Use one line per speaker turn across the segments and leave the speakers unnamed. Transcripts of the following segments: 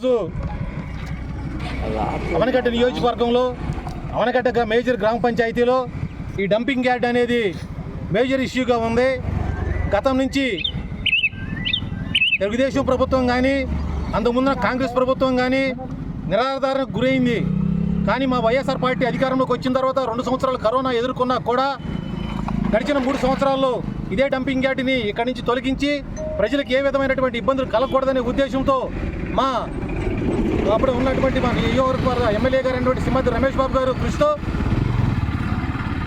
ఈరోజు అవనగడ్డ నియోజకవర్గంలో అవనగడ్డ గ్రా- మేజర్ గ్రామ పంచాయతీలో ఈ డంపింగ్ యార్డ్ అనేది మేజర్ ఇష్యూగా ఉంది. గతం నుంచి తెలుగుదేశం ప్రభుత్వం కానీ అంతకుముందున కాంగ్రెస్ ప్రభుత్వం కానీ నిరాధారణకు గురైంది. కానీ మా వైఎస్ఆర్ పార్టీ అధికారంలోకి వచ్చిన తర్వాత రెండు సంవత్సరాలు కరోనా ఎదుర్కొన్నా కూడా గడిచిన మూడు సంవత్సరాల్లో ఇదే డంపింగ్ యార్డ్ని ఇక్కడి నుంచి తొలగించి ప్రజలకు ఏ విధమైనటువంటి ఇబ్బందులు కలగకూడదనే ఉద్దేశంతో మా అప్పుడు ఉన్నటువంటి మా నియోజకవర్గ ఎమ్మెల్యే గారు అయినటువంటి సింహాద్రి రమేష్ బాబు గారు కృషితో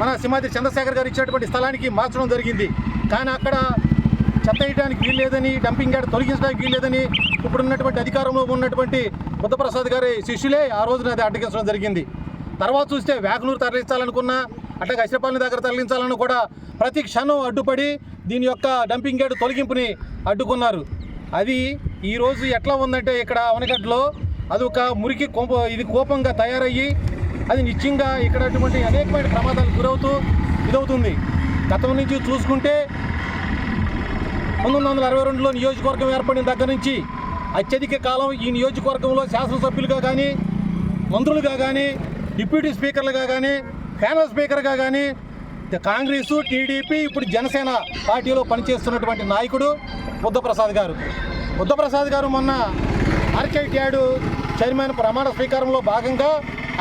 మన సింహాద్రి చంద్రశేఖర్ గారు ఇచ్చినటువంటి స్థలానికి మార్చడం జరిగింది. కానీ అక్కడ చెత్త వేయడానికి వీల్లేదని డంపింగ్ యార్డ్ తొలగించడానికి వీల్లేదని ఇప్పుడు ఉన్నటువంటి అధికారంలో ఉన్నటువంటి బుద్ధప్రసాద్ గారి శిష్యులే ఆ రోజున అది అడ్డగించడం జరిగింది. తర్వాత చూస్తే వ్యాకులూరు తరలించాలనుకున్నా అట్లాగే అశ్రపాలని దగ్గర తరలించాలని కూడా ప్రతి క్షణం అడ్డుపడి దీని యొక్క డంపింగ్ యార్డ్ తొలగింపుని అడ్డుకున్నారు. అది ఈరోజు ఎట్లా ఉందంటే ఇక్కడ అవనగడ్డలో అది ఒక మురికి కోప ఇది కోపంగా తయారయ్యి అది నిత్యంగా ఇక్కడ అటువంటి అనేకమైన ప్రమాదాలు గురవుతూ ఇదవుతుంది. గతం నుంచి చూసుకుంటే పంతొమ్మిది వందల అరవై రెండులో నియోజకవర్గం ఏర్పడిన దగ్గర నుంచి అత్యధిక కాలం ఈ నియోజకవర్గంలో శాసనసభ్యులుగా కానీ మంత్రులుగా కానీ డిప్యూటీ స్పీకర్లుగా కానీ ప్యానల్ స్పీకర్గా కానీ కాంగ్రెస్ టీడీపీ ఇప్పుడు జనసేన పార్టీలో పనిచేస్తున్నటువంటి నాయకుడు బుద్ధప్రసాద్ గారు. బుద్ధప్రసాద్ గారు మొన్న మార్కెట్ చైర్మన్ ప్రమాణ స్వీకారంలో భాగంగా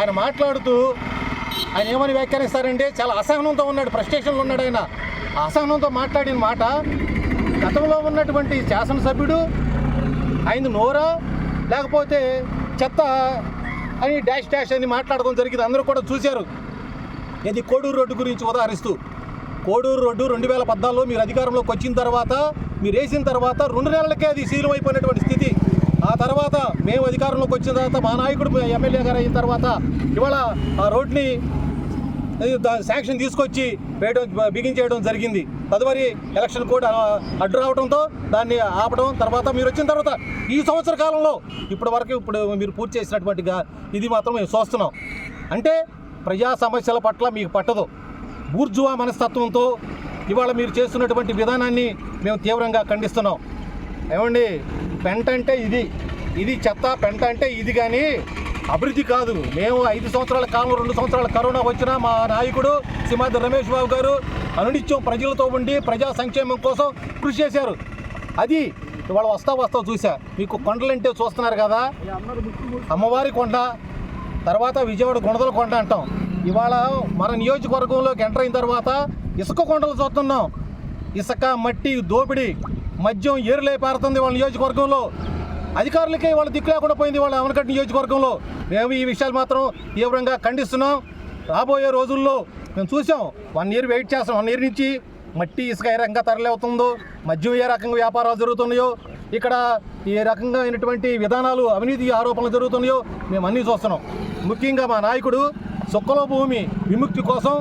ఆయన మాట్లాడుతూ ఆయన ఏమని వ్యాఖ్యానిస్తారంటే చాలా అసహనంతో ఉన్నాడు ఫ్రస్ట్రేషన్లో ఉన్నాడు ఆయన. అసహనంతో మాట్లాడిన మాట గతంలో ఉన్నటువంటి శాసనసభ్యుడు ఆయన నోరా లేకపోతే చెత్త అని డాష్ డాష్ అని మాట్లాడడం జరిగింది. అందరూ కూడా చూశారు. ఇది కోడూరు రోడ్డు గురించి ఉదాహరిస్తూ. కోడూరు రోడ్డు రెండు వేల పద్నాలుగులో మీరు అధికారంలోకి వచ్చిన తర్వాత మీరు వేసిన తర్వాత రెండు నెలలకే అది శీలం అయిపోయినటువంటి స్థితి. ఆ తర్వాత మేము అధికారంలోకి వచ్చిన తర్వాత మా నాయకుడు ఎమ్మెల్యే గారు అయిన తర్వాత ఇవాళ ఆ రోడ్ని శాంక్షన్ తీసుకొచ్చి వేయడం బిగించేయడం జరిగింది. తదుపరి ఎలక్షన్ కోడ్ అడ్డు రావడంతో దాన్ని ఆపడం తర్వాత మీరు వచ్చిన తర్వాత ఈ సంవత్సర కాలంలో ఇప్పటి వరకు ఇప్పుడు మీరు పూర్తి చేసినటువంటి ఇది మాత్రం మేము చూస్తున్నాం. అంటే ప్రజా సమస్యల పట్ల మీకు పట్టదు. బూర్జువా మనస్తత్వంతో ఇవాళ మీరు చేస్తున్నటువంటి విధానాన్ని మేము తీవ్రంగా ఖండిస్తున్నాం. ఏమండి? పెంట అంటే ఇది. ఇది చెత్త పెంట అంటే ఇది కానీ అభివృద్ధి కాదు. మేము ఐదు సంవత్సరాల కాలం రెండు సంవత్సరాల కరోనా వచ్చినా మా నాయకుడు సింహాద్రి రమేష్ బాబు గారు అనునిత్యం ప్రజలతో ఉండి ప్రజా సంక్షేమం కోసం కృషి చేశారు. అది ఇవాళ వస్తా వస్తా చూసా. మీకు కొండలంటే చూస్తున్నారు కదా? అమ్మవారి కొండ తర్వాత విజయవాడ గుణదల కొండ అంటాం. ఇవాళ మన నియోజకవర్గంలోకి ఎంటర్ అయిన తర్వాత ఇసుక కొండలు చూస్తున్నాం. ఇసుక మట్టి దోపిడి మద్యం ఏరులే పారుతుంది వాళ్ళ నియోజకవర్గంలో. అధికారులకే వాళ్ళ దిక్కు లేకుండా పోయింది వాళ్ళ అవనకట్ట నియోజకవర్గంలో. మేము ఈ విషయాలు మాత్రం తీవ్రంగా ఖండిస్తున్నాం. రాబోయే రోజుల్లో మేము చూసాం. వన్ ఇయర్ వెయిట్ చేస్తాం. వన్ ఇయర్ నుంచి మట్టి ఇసుక ఏ రకంగా తరలివుతుందో మద్యం ఏ రకంగా వ్యాపారాలు జరుగుతున్నాయో ఇక్కడ ఏ రకంగా అయినటువంటి విధానాలు అవినీతి ఆరోపణలు జరుగుతున్నాయో మేము అన్నీ చూస్తున్నాం. ముఖ్యంగా మా నాయకుడు సుక్కలో భూమి విముక్తి కోసం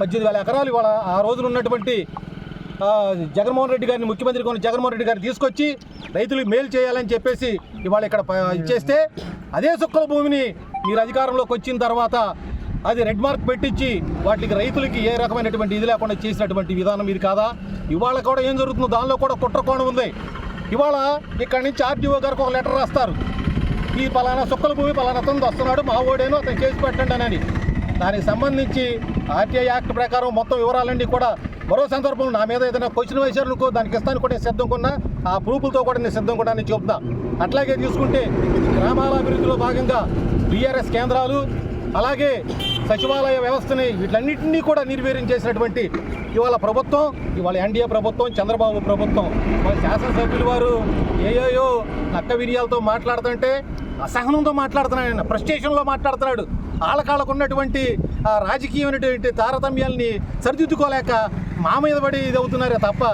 పద్దెనిమిది వేల ఎకరాలు ఇవాళ ఆ రోజున ఉన్నటువంటి జగన్మోహన్ రెడ్డి గారిని ముఖ్యమంత్రి కొన్ని జగన్మోహన్ రెడ్డి గారిని తీసుకొచ్చి రైతులకు మేలు చేయాలని చెప్పేసి ఇవాళ ఇక్కడ ఇచ్చేస్తే అదే సుక్కల భూమిని మీరు అధికారంలోకి వచ్చిన తర్వాత అది రెడ్ మార్క్ పెట్టించి వాటికి రైతులకి ఏ రకమైనటువంటి ఇది లేకుండా చేసినటువంటి విధానం ఇది కాదా? ఇవాళ కూడా ఏం జరుగుతుందో దానిలో కూడా కుట్రకోణం ఉంది. ఇవాళ ఇక్కడి నుంచి ఆర్డీఓ గారికి ఒక లెటర్ రాస్తారు. ఈ పలానా సుక్కల భూమి పలానా అతను వస్తున్నాడు మా ఓడేను అతను చేసి పెట్టండి అని దానికి సంబంధించి ఆర్టీఐ యాక్ట్ ప్రకారం మొత్తం వివరాలన్నీ కూడా మరో సందర్భంలో నా మీద ఏదైనా క్వశ్చన్ వేశారు అనుకో దానికి ఇస్తాను కూడా నేను సిద్ధం కొన్నా ఆ ప్రూఫ్లతో కూడా నేను సిద్ధం కూడా నేను చెప్తా. అట్లాగే తీసుకుంటే గ్రామాల అభివృద్ధిలో భాగంగా బీఆర్ఎస్ కేంద్రాలు అలాగే సచివాలయ వ్యవస్థని వీటన్నిటినీ కూడా నిర్వీర్యం చేసినటువంటి ఇవాళ ప్రభుత్వం ఇవాళ ఎన్డీఏ ప్రభుత్వం చంద్రబాబు ప్రభుత్వం. వాళ్ళ శాసనసభ్యులు వారు ఏయోయో నక్క వినియాలతో మాట్లాడుతుంటే అసహనంతో మాట్లాడుతున్నాడు ఆయన ఫ్రస్ట్రేషన్లో మాట్లాడుతున్నాడు. ఆళ్ళకాళ్ళకు ఉన్నటువంటి ఆ రాజకీయమైనటువంటి తారతమ్యాల్ని సరిదిద్దుకోలేక మా మీద పడి ఇది అవుతున్నారే తప్ప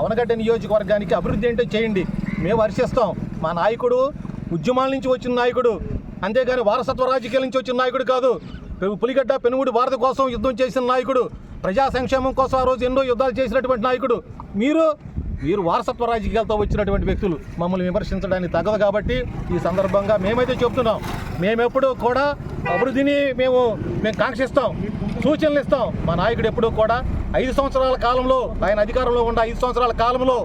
అవనగడ్డ నియోజకవర్గానికి అభివృద్ధి ఏంటో చేయండి. మేము వర్షిస్తాం మా నాయకుడు ఉద్యమాల నుంచి వచ్చిన నాయకుడు అంతేగాని వారసత్వ రాజకీయాల నుంచి వచ్చిన నాయకుడు కాదు. పులిగడ్డ పెనుగుడి భారత కోసం యుద్ధం చేసిన నాయకుడు ప్రజా సంక్షేమం కోసం ఆ రోజు ఎన్నో యుద్ధాలు చేసినటువంటి నాయకుడు. మీరు మీరు వారసత్వ రాజకీయాలతో వచ్చినటువంటి వ్యక్తులు. మమ్మల్ని విమర్శించడానికి తగదు కాబట్టి ఈ సందర్భంగా మేమైతే చెప్తున్నాం. మేమెప్పుడు కూడా అభివృద్ధిని మేము మేము కాంక్షిస్తాం. సూచనలు ఇస్తాం. మా నాయకుడు ఎప్పుడూ కూడా ఐదు సంవత్సరాల కాలంలో ఆయన అధికారంలో ఉన్న ఐదు సంవత్సరాల కాలంలో